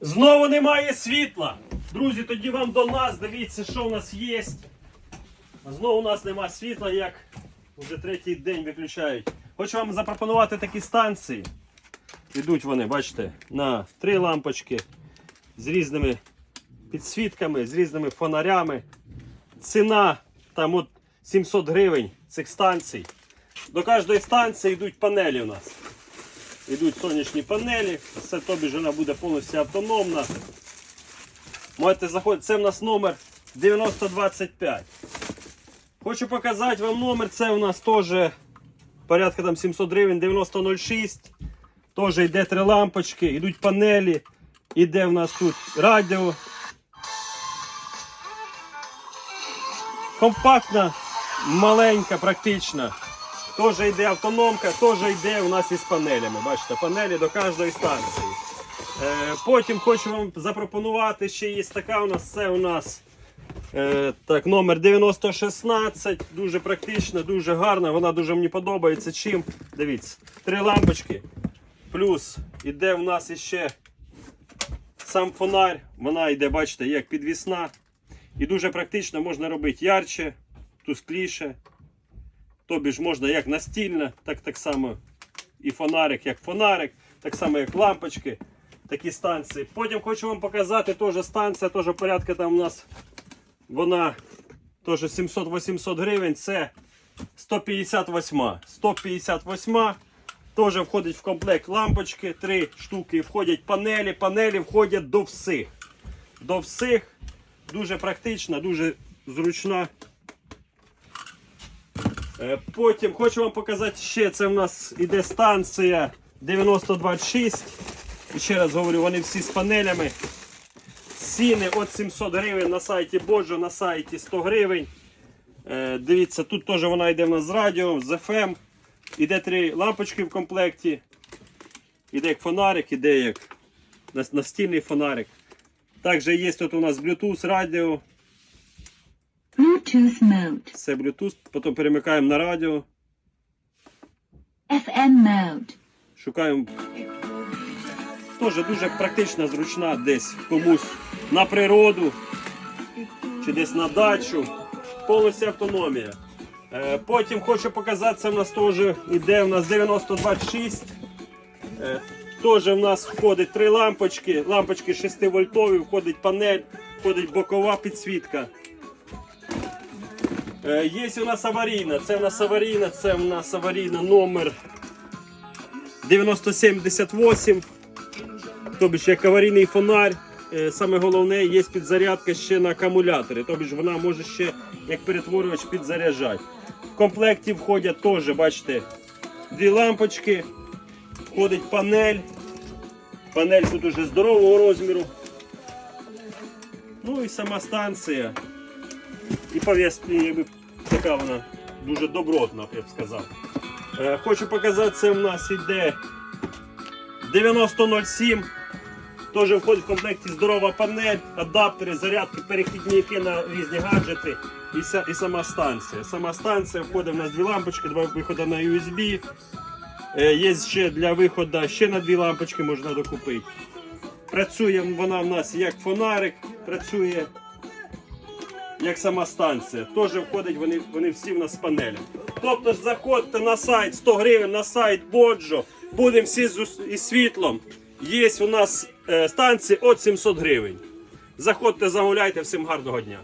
Знову немає світла. Друзі, тоді вам до нас. Дивіться, що у нас є. Знову у нас немає світла, як вже третій день виключають. Хочу вам запропонувати такі станції. Ідуть вони, бачите, на три лампочки з різними підсвітками, з різними фонарями. Ціна там от 700 гривень цих станцій. До кожної станції йдуть панелі у нас. Йдуть сонячні панелі, все тобі вона буде повністю автономна. Можете заходити, це в нас номер 9025. Хочу показати вам номер, це у нас теж порядка там 700 гривень 9006. Теж йде три лампочки, йдуть панелі, іде в нас тут радіо. Компактна, маленька, практична. Теж йде автономка, теж йде у нас із панелями. Бачите, панелі до кожної станції. Е, потім хочу вам запропонувати, ще є така у нас, це у нас е, так, номер 9016. Дуже практична, дуже гарна. Вона дуже мені подобається. Чим? Дивіться, три лампочки. Плюс іде в нас іще сам фонарь. Вона йде, бачите, як підвісна. І дуже практично можна робити ярче, тускліше. Тобі ж можна як настільна, так так само і фонарик, як фонарик, так само як лампочки, такі станції. Потім хочу вам показати теж станція, теж порядка там у нас вона теж 700-800 гривень. Це 158. 158 теж входить в комплект лампочки, три штуки входять панелі. Панелі входять до всіх. До всіх. Дуже практична, дуже зручна. Е, Потім хочу вам показати ще, це в нас іде станція 9026. І ще раз говорю, вони всі з панелями. Ціни від 700 гривень на сайті Боджо, на сайті 100 гривень. Е, Дивіться, тут теж вона йде в нас з радіо, з FM. Іде три лампочки в комплекті. Іде як фонарик, іде як настільний фонарик. Також є тут у нас Bluetooth, радіо. Bluetooth mode. Це Bluetooth, потім перемикаємо на радіо, FM mode. шукаємо. Теж дуже практична, зручна десь комусь на природу чи десь на дачу. Повністю автономія. Е, Потім хочу показати, це в нас теж іде в нас 9026. Е, Теж в нас входить три лампочки, лампочки 6 вольтові, входить панель, входить бокова підсвітка. Е, Є у нас аварійна, це в нас аварійна, це в нас аварійна номер 9078. Тобі ж як аварійний фонарь. Е, Саме головне, є підзарядка ще на акумулятори. Тобі ж вона може ще як перетворювач підзаряджати. В комплекті входять теж, бачите, дві лампочки, входить панель. Панель тут уже здорового розміру. Ну і сама станція. І пов'язка, якби така вона дуже добротна, я б сказав. Е, Хочу показати, це в нас іде 9007. Теж входить в комплекті здорова панель, адаптери, зарядки, перехідники на різні гаджети і, ся- і сама станція. Сама станція входить в нас дві лампочки, два виходи на USB. Е, Є ще для виходу ще на дві лампочки можна докупити. Працює вона в нас як фонарик, працює як сама станція. Теж входять вони, вони всі в нас з панелі. Тобто заходьте на сайт 100 гривень на сайт Боджо, будемо всі з із світлом. Є у нас е, станції от 700 гривень. Заходьте, замовляйте, всім гарного дня.